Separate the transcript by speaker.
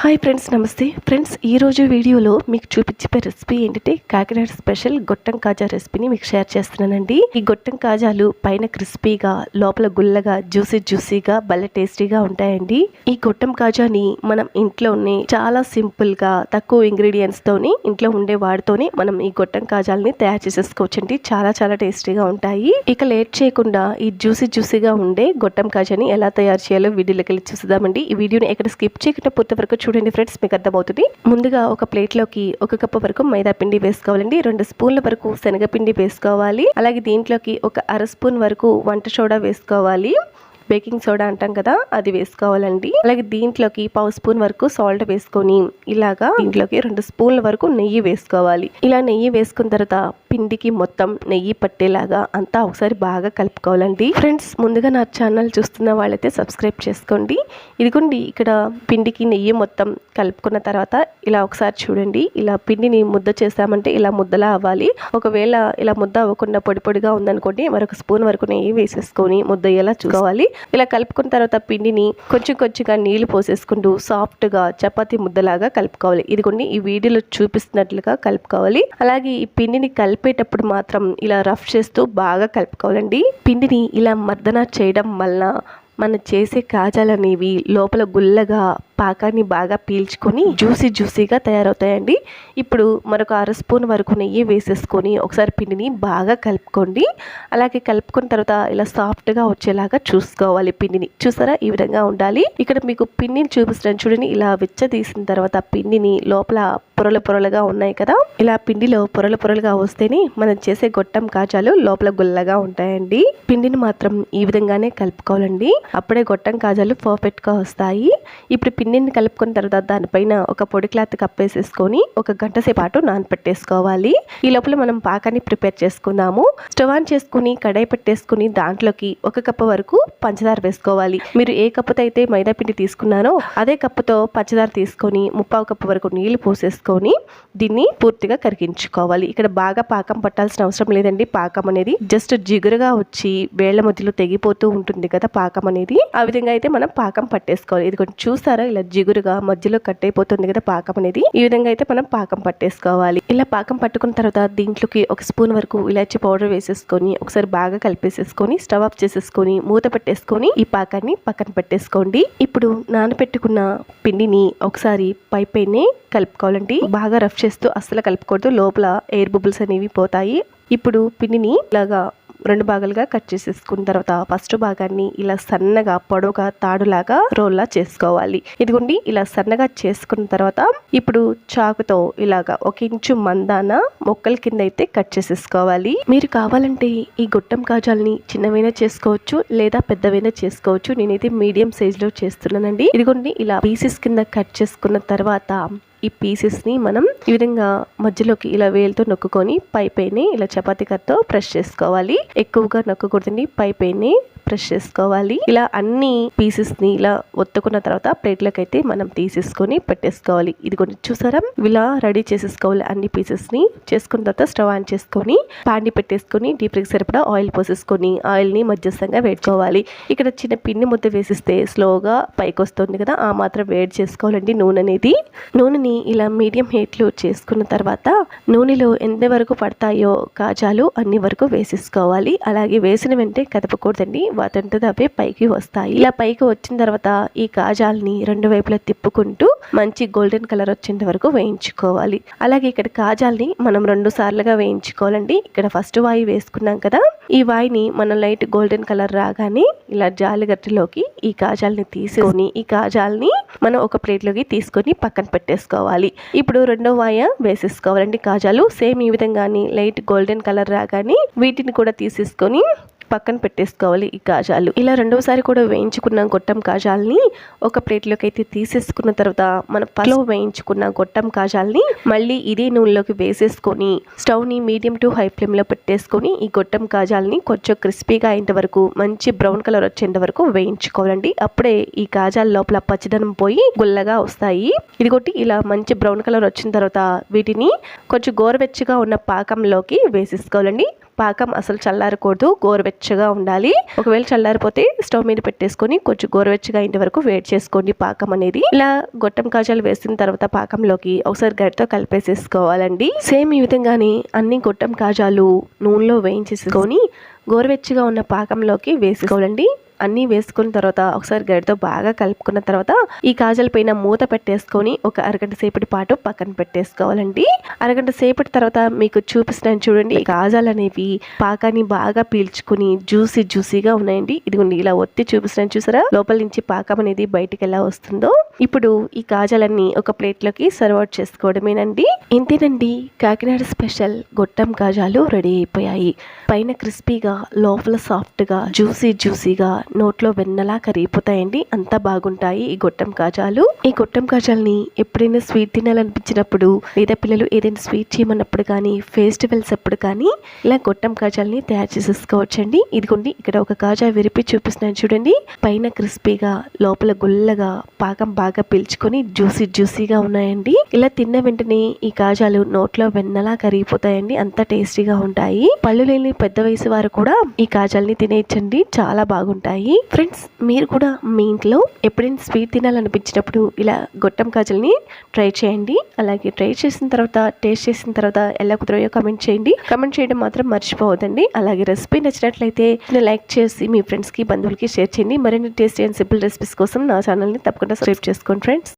Speaker 1: Hi friends నమస్తే. Friends ఈరోజు వీడియోలో మీకు చూపించే రెసిపీ ఏంటంటే కాకినాడ స్పెషల్ గొట్టం కాజా రెసిపీని మీకు షేర్ చేస్తున్నానండి. ఈ గొట్టం కాజాలు పైన క్రిస్పీగా లోపల గుల్లగా జ్యూసీ జ్యూసీగా భలే టేస్టీగా ఉంటాయండి. ఈ గొట్టం కాజాని మనం ఇంట్లోనే చాలా సింపుల్గా తక్కువ ఇంగ్రీడియంట్స్ తోని ఇంట్లో ఉండే వాడితోనే మనం ఈ గొట్టం కాజాలని తయారు చేసేసుకోవచ్చండి. చాలా చాలా టేస్టీగా ఉంటాయి. ఇక లేట్ చేయకుండా ఈ జ్యూసీ జ్యూసీగా ఉండే గొట్టం కాజాని ఎలా తయారు చేయాలో వీడియోలోకి వెళ్ళి చూద్దామండి ఈ వీడియోని ఎక్కడ స్కిప్ చేయకుండా పూర్తి వరకు చూడండి ఫ్రెండ్స్ మీకు అర్థమవుతుంది. ముందుగా ఒక ప్లేట్లోకి ఒక కప్పు వరకు మైదా పిండి వేసుకోవాలండి. రెండు స్పూన్ల వరకు శనగపిండి వేసుకోవాలి. అలాగే దీంట్లోకి ఒక అర స్పూన్ వరకు వంట సోడా వేసుకోవాలి. బేకింగ్ సోడా అంటాం కదా అది వేసుకోవాలండి. అలాగే దీంట్లోకి పావు స్పూన్ వరకు సాల్ట్ వేసుకొని ఇలాగా దీంట్లోకి రెండు స్పూన్ల వరకు నెయ్యి వేసుకోవాలి. ఇలా నెయ్యి వేసుకున్న తర్వాత పిండికి మొత్తం నెయ్యి పట్టేలాగా అంతా ఒకసారి బాగా కలుపుకోవాలండి. ఫ్రెండ్స్ ముందుగా నా ఛానల్ చూస్తున్న వాళ్ళైతే సబ్స్క్రైబ్ చేసుకోండి. ఇదిగోండి ఇక్కడ పిండికి నెయ్యి మొత్తం కలుపుకున్న తర్వాత ఇలా ఒకసారి చూడండి. ఇలా పిండిని ముద్ద చేసామంటే ఇలా ముద్దలా అవ్వాలి. ఒకవేళ ఇలా ముద్ద అవ్వకుండా పొడి పొడిగా ఉందనుకోండి మరొక స్పూన్ వరకు నెయ్యి వేసేసుకొని ముద్ద అయ్యేలా చూసుకోవాలి. ఇలా కలుపుకున్న తర్వాత పిండిని కొంచెం కొంచెంగా నీళ్ళు పోసేసుకుంటూ సాఫ్ట్గా చపాతీ ముద్దలాగా కలుపుకోవాలి. ఇదిగోండి ఈ వీడియోలో చూపిస్తున్నట్లుగా కలుపుకోవాలి. అలాగే ఈ పిండిని కలిపేటప్పుడు మాత్రం ఇలా రఫ్ చేస్తూ బాగా కలుపుకోవాలండి. పిండిని ఇలా మర్దన చేయడం వల్ల మనం చేసే కాజాలు అనేవి లోపల గుల్లగా పాకాన్ని బాగా పీల్చుకొని జ్యూసీ జ్యూసీగా తయారవుతాయండి. ఇప్పుడు మరొక అర స్పూన్ వరకు నెయ్యి వేసేసుకొని ఒకసారి పిండిని బాగా కలుపుకోండి. అలాగే కలుపుకున్న తర్వాత ఇలా సాఫ్ట్గా వచ్చేలాగా చూసుకోవాలి పిండిని. చూసారా? ఈ విధంగా ఉండాలి. ఇక్కడ మీకు పిండిని చూపిస్తున్నాను చూడండి. ఇలా వెచ్చ తీసిన తర్వాత పిండిని లోపల పొరలు పొరలుగా ఉన్నాయి కదా? ఇలా పిండిలో పొరలు పొరలుగా వస్తేనే మనం చేసే గొట్టం కాజాలు లోపల గుల్లగా ఉంటాయండి. పిండిని మాత్రం ఈ విధంగానే కలుపుకోవాలండి. అప్పుడే గొట్టం కాజాలు పర్ఫెక్ట్గా వస్తాయి. ఇప్పుడు పిండిని కలుపుకున్న తర్వాత దానిపైన ఒక పొడి క్లాత్ కప్పేసేసుకొని ఒక గంట సేపాటు నానపెట్టేసుకోవాలి. ఈ లోపల మనం పాకాన్ని ప్రిపేర్ చేసుకుందాము స్టవ్ ఆన్ చేసుకుని కడాయి పెట్టేసుకుని దాంట్లోకి ఒక కప్పు వరకు పంచదార వేసుకోవాలి. మీరు ఏ కప్పుతో అయితే మైదా పిండి తీసుకున్నారో అదే కప్పుతో పంచదార తీసుకొని ముప్పావు కప్పు వరకు నీళ్ళు పోసేసుకొని దీన్ని పూర్తిగా కరిగించుకోవాలి. ఇక్కడ బాగా పాకం పట్టాల్సిన అవసరం లేదండి. పాకం అనేది జస్ట్ జిగురుగా వచ్చి వేళ్ళ మధ్యలో తెగిపోతూ ఉంటుంది కదా పాకం అనేది. ఆ విధంగా అయితే మనం పాకం పట్టేసుకోవాలి. ఇది కొంచెం చూసారా? ఇలా జిగురుగా మధ్యలో కట్ అయిపోతుంది కదా పాకం అనేది. ఈ విధంగా అయితే మనం పాకం పట్టేసుకోవాలి. ఇలా పాకం పట్టుకున్న తర్వాత దీంట్లోకి ఒక స్పూన్ వరకు ఇలాచి పౌడర్ వేసేసుకొని ఒకసారి బాగా కలిపేసేసుకొని స్టవ్ ఆఫ్ చేసేసుకొని మూత పెట్టేసుకొని ఈ పాకాన్ని పక్కన పెట్టేసుకోండి. ఇప్పుడు నానబెట్టుకున్న పిండిని ఒకసారి పై పైనే కలుపుకోవాలండి. బాగా రఫ్ చేస్తూ అస్సలు కలుపుకూడదు లోపల ఎయిర్ బుబుల్స్ అనేవి పోతాయి. ఇప్పుడు పిండిని ఇలాగా రెండు భాగాలుగా కట్ చేసేసుకున్న తర్వాత ఫస్ట్ భాగాన్ని ఇలా సన్నగా పొడవుగా తాడులాగా రోల్లా చేసుకోవాలి. ఇదిగోండి ఇలా సన్నగా చేసుకున్న తర్వాత ఇప్పుడు చాకుతో ఇలాగా ఒక ఇంచు మందాన మొక్కల కింద అయితే కట్ చేసేసుకోవాలి. మీరు కావాలంటే ఈ గొట్టం కాజాలని చిన్నవైనా చేసుకోవచ్చు లేదా పెద్దవైనా చేసుకోవచ్చు. నేనైతే మీడియం సైజులో చేస్తున్నానండి. ఇదిగోండి ఇలా పీసెస్ కింద కట్ చేసుకున్న తర్వాత ఈ పీసెస్ని మనం ఈ విధంగా మధ్యలోకి ఇలా వేలుతో నొక్కుకొని పై పైన ఇలా చపాతీ కర్రతో ప్రెస్ చేసుకోవాలి. ఎక్కువగా నొక్కకూడదండి. పై పైన ప్రెస్ చేసుకోవాలి. ఇలా అన్ని పీసెస్ని ఇలా ఒత్తుకున్న తర్వాత ప్లేట్లోకి అయితే మనం తీసేసుకొని పెట్టేసుకోవాలి. ఇది కొన్ని చూసారా? ఇలా రెడీ చేసేసుకోవాలి అన్ని పీసెస్ని. చేసుకున్న తర్వాత స్టవ్ ఆన్ చేసుకొని పాండి పెట్టేసుకొని డీప్ ఫ్రీజ్ సరిపడా ఆయిల్ పోసేసుకొని ఆయిల్ని మధ్యస్థంగా వేడుకోవాలి. ఇక్కడ చిన్న పిండి ముద్ద వేసిస్తే స్లోగా పైకి వస్తుంది కదా ఆ మాత్రం వేడి చేసుకోవాలండి నూనె అనేది. నూనెని ఇలా మీడియం హీట్లో చేసుకున్న తర్వాత నూనెలో ఎంత వరకు పడతాయో కాజాలు అన్ని వరకు వేసేసుకోవాలి. అలాగే వేసిన వెంటనే కదపకూడదండి. వాటంతట అవే పైకి వస్తాయి. ఇలా పైకి వచ్చిన తర్వాత ఈ కాజాల్ని రెండు వైపులా తిప్పుకుంటూ మంచి గోల్డెన్ కలర్ వచ్చేంత వరకు వేయించుకోవాలి. అలాగే ఇక్కడ కాజాల్ని మనం రెండు సార్లుగా వేయించుకోవాలండి. ఇక్కడ ఫస్ట్ వాయి వేసుకున్నాం కదా ఈ వాయిని మనం లైట్ గోల్డెన్ కలర్ రాగానే ఇలా జాలిగట్టలోకి ఈ కాజాల్ని తీసుకొని ఈ కాజాల్ని మనం ఒక ప్లేట్లోకి తీసుకొని పక్కన పెట్టేసుకోవాలి. ఇప్పుడు రెండో వాయ వేసేసుకోవాలండి. కాజాలు సేమ్ ఈ విధంగానే లైట్ గోల్డెన్ కలర్ రాగానే వీటిని కూడా తీసేసుకొని పక్కన పెట్టేసుకోవాలి ఈ కాజాలు ఇలా రెండవసారి కూడా వేయించుకున్న గొట్టం కాజాల్ని ఒక ప్లేట్లోకి అయితే తీసేసుకున్న తర్వాత మన పలో వేయించుకున్న గొట్టం కాజాల్ని మళ్ళీ ఇదే నూనెలోకి వేసేసుకొని స్టవ్ని మీడియం టు హై ఫ్లేమ్లో పెట్టేసుకొని ఈ గొట్టం కాజాల్ని కొంచెం క్రిస్పీగా అయ్యేంత వరకు మంచి బ్రౌన్ కలర్ వచ్చేంత వరకు వేయించుకోవాలండి. అప్పుడే ఈ కాజాల లోపల పచ్చదనం పోయి గుల్లగా వస్తాయి. ఇది కొట్టి ఇలా మంచి బ్రౌన్ కలర్ వచ్చిన తర్వాత వీటిని కొంచెం గోరవెచ్చగా ఉన్న పాకంలోకి వేసేసుకోవాలండి. పాకం అసలు చల్లారకూడదు గోరువెచ్చగా ఉండాలి. ఒకవేళ చల్లారిపోతే స్టవ్ మీద పెట్టేసుకొని కొంచెం గోరువెచ్చగా ఇంటి వరకు వేడి చేసుకోండి పాకం అనేది. ఇలా గొట్టం కాజాలు వేసిన తర్వాత పాకంలోకి ఒకసారి గరిటతో కలిపేసేసుకోవాలండి. సేమ్ ఈ విధంగానే అన్ని గొట్టం కాజాలు నూనెలో వేయించేసుకొని గోరువెచ్చగా ఉన్న పాకంలోకి వేసుకోవాలండి అన్నీ వేసుకున్న తర్వాత ఒకసారి గడితో బాగా కలుపుకున్న తర్వాత ఈ కాజల్ పైన మూత పెట్టేసుకొని ఒక అరగంట సేపటి పాటు పక్కన పెట్టేసుకోవాలండి. అరగంట సేపటి తర్వాత మీకు చూపిస్తున్నాను చూడండి ఈ కాజాలు అనేవి పాకాన్ని బాగా పీల్చుకుని జ్యూసీ జ్యూసీగా ఉన్నాయండి. ఇదిగోండి ఇలా ఒత్తి చూపిస్తున్నాను చూసారా? లోపల నుంచి పాకం అనేది బయటికి ఎలా వస్తుందో. ఇప్పుడు ఈ కాజాలన్నీ ఒక ప్లేట్లోకి సర్వ్ అవుట్ చేసుకోవడమేనండి. ఇంతేనండి కాకినాడ స్పెషల్ గొట్టం కాజాలు రెడీ అయిపోయాయి. పైన క్రిస్పీగా లోపల సాఫ్ట్గా జ్యూసీ జ్యూసీగా నోట్లో వెన్నలా కరిగిపోతాయండి. అంత బాగుంటాయి ఈ గొట్టం కాజాలు. ఈ గొట్టం కాజాల్ని ఎప్పుడైనా స్వీట్ తినాలనిపించినప్పుడు లేదా పిల్లలు ఏదైనా స్వీట్ చేయమన్నప్పుడు కానీ ఫెస్టివల్స్ అప్పుడు కానీ ఇలా గొట్టం కాజాల్ని తయారు చేసేసుకోవచ్చండి. ఇదిగోండి ఇక్కడ ఒక కాజా విరిపి చూపిస్తున్నాను చూడండి. పైన క్రిస్పీగా లోపల గుల్లగా పాకం బాగా పీల్చుకొని జ్యూసీ జ్యూసీగా ఉన్నాయండి. ఇలా తిన్న వెంటనే ఈ కాజాలు నోట్లో వెన్నలా కరిగిపోతాయండి. అంత టేస్టీగా ఉంటాయి. పళ్ళు లేని పెద్ద వయసు వారు కూడా ఈ కాజాల్ని తినేయచ్చండి. చాలా బాగుంటాయి. ఫ్రెండ్స్ మీరు కూడా మీ ఇంట్లో ఎప్పుడైనా స్వీట్ తినాలనిపించినప్పుడు ఇలా గొట్టం కాజల్ని ట్రై చేయండి. అలాగే ట్రై చేసిన తర్వాత టేస్ట్ చేసిన తర్వాత ఎలా కుదరయో కమెంట్ చేయండి. కమెంట్ చేయడం మాత్రం మర్చిపోవద్దండి. అలాగే రెసిపీ నచ్చినట్లయితే లైక్ చేసి మీ ఫ్రెండ్స్కి బంధువులకి షేర్ చేయండి. మరిన్ని టేస్టీ అండ్ సింపుల్ రెసిపీస్ కోసం నా ఛానల్ని తప్పకుండా సబ్స్క్రైబ్ చేసుకోండి ఫ్రెండ్స్